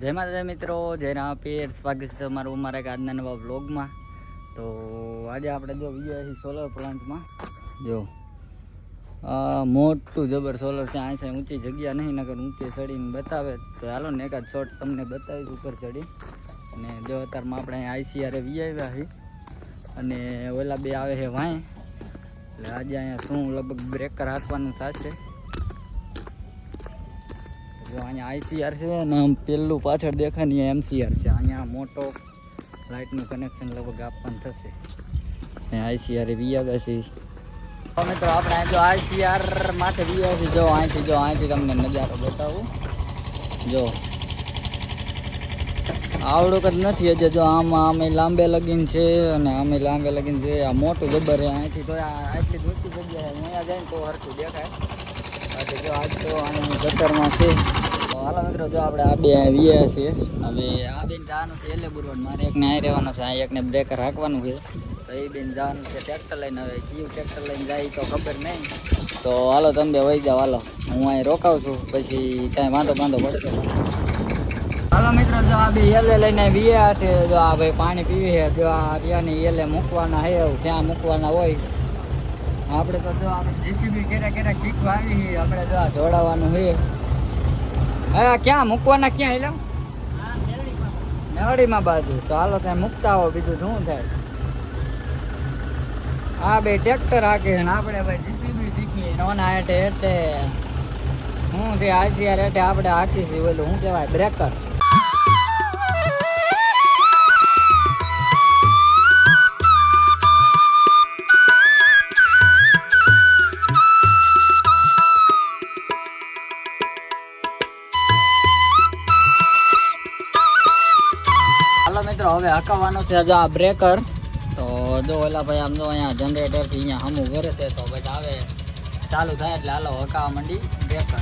જય માતા મિત્રો, જય રામ પીર સ્વાગત છે તમારું અમારા આજના નવા વ્લોગમાં તો આજે આપણે જો વિજય સોલર પ્લાન્ટમાં જો મોટું જબર સોલર છે આ છે ઊંચી જગ્યા નહીં નગર ઊંચી ચડીને બતાવે. તો હાલો ને એકાદ શોટ તમને બતાવીશ ઉપર ચડી. અને જો અત્યારમાં આપણે આઈસીઆરે વી આવ્યા છીએ. અને ઓલા બે આવે છે વાંય. એટલે આજે અહીંયા શું, લગભગ બ્રેકર હાંકવાનું થશે. જો અહીંયા આઈસીઆર છે અને આમ પેલું પાછળ દેખાય ને એમસીઆર છે. અહીંયા મોટો લાઇટનું કનેક્શન લગભગ આપવાનું થશે. અહીંયા આઈસીઆર આવ્યા છે. મિત્રો આપણે અહીં જો આઈસીઆર માટે વિયા છે. જો અહીંથી જો અહીંથી તમને નજારો બતાવું. જો. આવડું જ નથી હજી, જો આમાં, આમે લાંબે લગીન છે અને આમે લાંબે લગીન છે. આ મોટું જબર છે. અહીંથી તો આટલી ઊંચી જગ્યાએ અહીંયા જાય ને તો હરખું દેખાય. બાકી જો આજ તો આનું ગટરમાં છે. હાલો મિત્રો, જો આપણે આ બે વીએ છીએ હવે આ બેન જવાનું છે એલે બુરવડ મારે એકને અહીં રહેવાનો છે, આ એકને બ્રેક રાખવાનું છે. એ બેન જવાનું છે ટ્રેક્ટર લઈને. હવે કયું ટ્રેક્ટર લઈને જાય તો ખબર નહીં. તો હાલો તમે વહી જાઓ, હાલો. હું અહીં રોકાઉં છું, પછી કાંઈ વાંધો વાંધો પડે તો મિત્રો, જો આ બે એલે લઈને વીએ છે. જો આ ભાઈ પાણી પીવી છે. જો આ ત્યાંની એલે મૂકવાના હે ત્યાં મૂકવાના હોય. આપણે તો જો આપણે જેસીબી ક્યારેક ક્યારેક શીખવા આવી છીએ. આપણે જો આ જોડાવાનું છે. હા ક્યાં? મૂકવાના ક્યાં એલા મેળીમાં બાજુ. તો હાલો ત્યાં મૂકતા હો બીજું શું થાય? આ બે ટ્રેક્ટર હાકે ને આપણે ભાઈ જેસીબી શીખીએ. નોના હેઠે હેઠે. હું છે આઈસીઆર હેઠે આપણે હાકી બોલું શું કહેવાય? બ્રેકર. હવે હકાવવાનો છે જો આ બ્રેકર તો જો ઓલા ભાઈ આમ જો અહીંયા જનરેટરથી અહીંયા હમું કરે છે તો પછી આવે. ચાલુ થાય એટલે હાલો, હકાવા માંડી બ્રેકર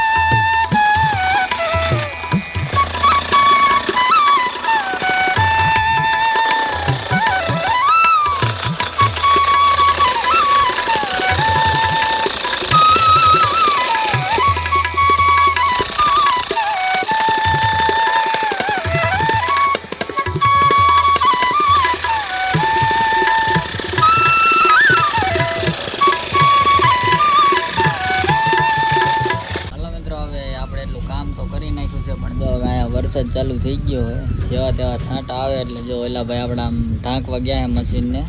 વરસાદ ચાલુ થઈ ગયો હોય. જેવા તેવા છાંટા આવે એટલે જો ઓલા ભાઈ આપણે આમ ઢાંકવા ગયા છે મશીનને.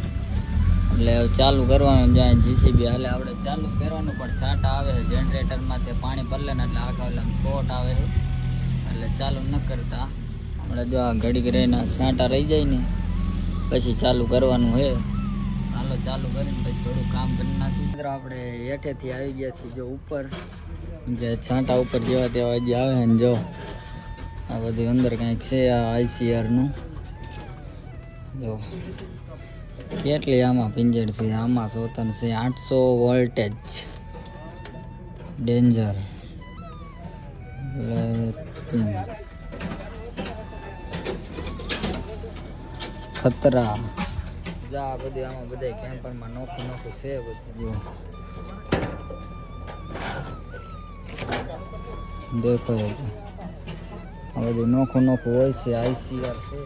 એટલે ચાલુ કરવાનું જ્યાં જીસીબી હાલે. આપણે ચાલુ કરવાનું, પણ છાંટા આવે છે. જનરેટરમાંથી પાણી પડે ને એટલે આખા ઓલા શોર્ટ આવે છે. એટલે ચાલુ ન કરતા. આપણે જો આ ઘડીક રહીને છાંટા રહી જાય ને, પછી ચાલુ કરવાનું છે. હાલો, ચાલુ કરીને પછી થોડું કામ કરી નાખ્યું મિત્રો, આપણે હેઠેથી આવી ગયા છીએ, જો ઉપર. જે છાંટા ઉપર જેવા તેવા જે આવે ને જો. આ બધું અંદર કંઈક છે, આ ICR નું. જો. કેટલી આમાં પિંજર છે? આમાં સોતન છે, આઠસો વોલ્ટેજ. ડેન્જર. ખતરા. જા બધું આમાં બધા કેમ્પરમાં નોખું નોખું છે બધું. જો. દેખો આ બધું નોખું નોખું હોય છે, આઈસીઆર છે.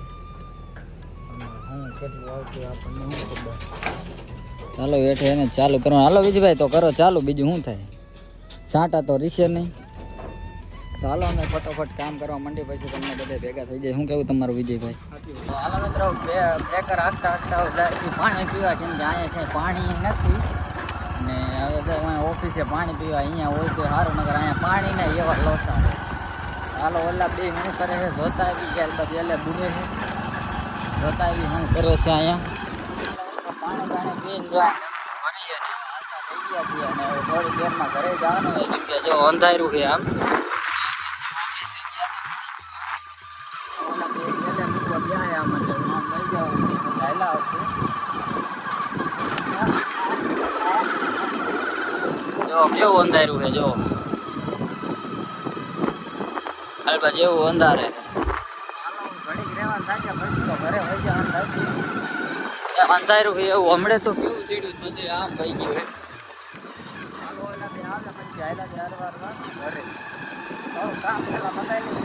ચાલો, હેઠે એને ચાલુ કરો હાલો, વિજયભાઈ, તો કરો, ચાલુ. બીજું શું થાય? સાંટા તો રીશે નહીં. ચાલો અમે ફટોફટ કામ કરવા માંડી પછી તમને બધા ભેગા થઈ જાય. શું કેવું તમારું વિજયભાઈ? હાલો, મિત્રો, બે બ્રેકર હાંકતા હાંકતા પાણી પીવા. કેમ કે અહીંયા છે પાણી નથી. ને હવે ઓફિસે પાણી પીવા. અહીંયા હોય તો સારું નગર અહીંયા પાણી ને એવા લોસા હાલો, ઓલા બે હું કરે છે, જોતા આવી ગયા પછી એટલે બુરે છે. જોતા આવી હું કરે છે અહીંયા? પાણી પાણી પીને જો થોડી દેરમાં ઘરે જવાનું કે જો અંધારું છે આમ. કેવું ગયા છે ઓલા બે ગેલે મૂકવા ગયા છે આમ એટલે હું આમ લઈ જાઉં પછી હાલ્યા આવશે જો કેવું અંધારું છે જો હાલબા જેવું અંધારે. અંધારું છે એવું. હમણે તો કેવું ચીડ્યું બધું, આમ ભાઈ ગયું આવે પછી આયલા બે હરવાર વાર ઘરે કામ પેલા પતાવી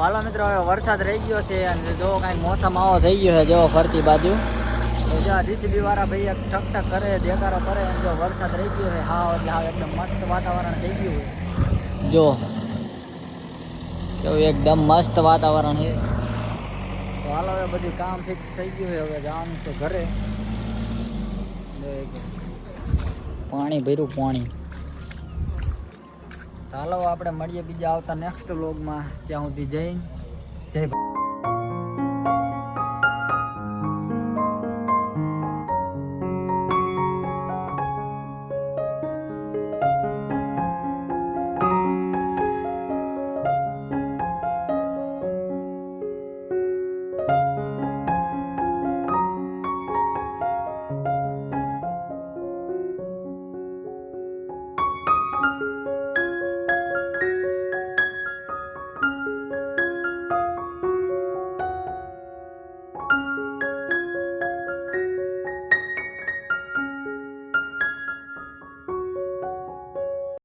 હાલો મિત્રો, હવે વરસાદ રહી ગયો છે અને જો કાંઈ મોસમ આવો થઈ ગયો છે, જો ફરતી બાજુ. તો જો જીસીબી વાળા ભાઈ ઠક ઠક કરે દેકારો કરે અને જો વરસાદ રહી ગયો છે હા એટલે હા એકદમ મસ્ત વાતાવરણ થઈ ગયું છે. જો. કેવું એકદમ મસ્ત વાતાવરણ છે. તો હાલો હવે બધું કામ ફિક્સ થઈ ગયું છે, હવે જવાનું છે ઘરે. પાણી ભર્યું, પાણી. ચાલો આપણે મળીએ બીજા આવતા નેક્સ્ટ વ્લોગમાં ત્યાં સુધી જઈને જય ભા-